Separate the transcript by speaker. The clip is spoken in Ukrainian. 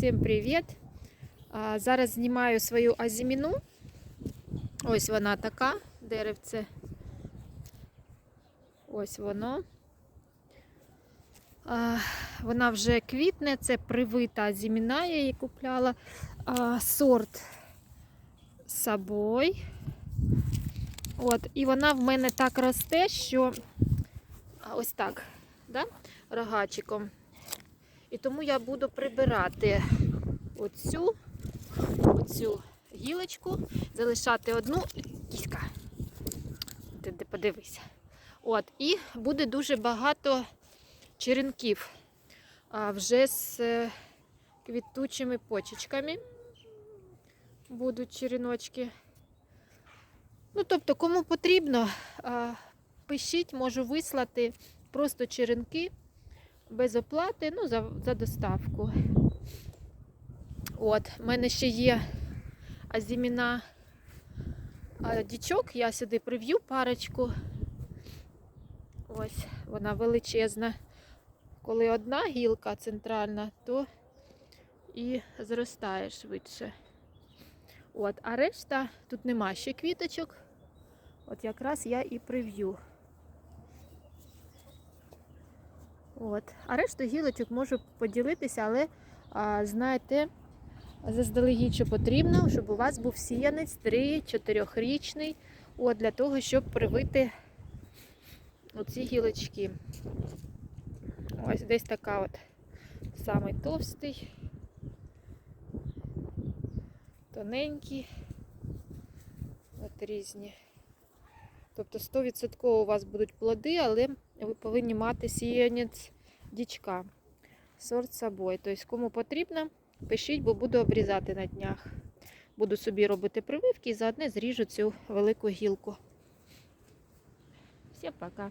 Speaker 1: Всім привіт! Зараз знімаю свою азіміну. Ось вона така, деревце. Ось воно. Вона вже квітне, це привита азіміна, я її купляла. Сорт Сабой. От, і вона в мене так росте, що ось так, да? рогачиком. І тому я буду прибирати оцю, оцю гілочку, залишати одну кіська. Ти подивися. От, і буде дуже багато черенків а, вже з е, квітучими почечками. Будуть череночки. Ну, тобто, кому потрібно, пишіть, можу вислати просто черенки без оплати, ну, за, за доставку. От, в мене ще є азіміна дічок, я сюди прив'ю парочку. Ось, вона величезна. Коли одна гілка центральна, то і зростає швидше. От, а решта тут нема ще квіточок. От якраз я і прив'ю. От. А решту гілочок можу поділитися, але а, знаєте, заздалегідь, що потрібно, щоб у вас був сіянець 3-4-річний, от, для того, щоб привити оці гілочки. Ось десь така от самий товстий, тоненький, от різні. Тобто 100% у вас будуть плоди, але ви повинні мати сіянець дічка. Сорт собою. Тобто, кому потрібно, пишіть, бо буду обрізати на днях. Буду собі робити прививки і заодно зріжу цю велику гілку. Всім пока!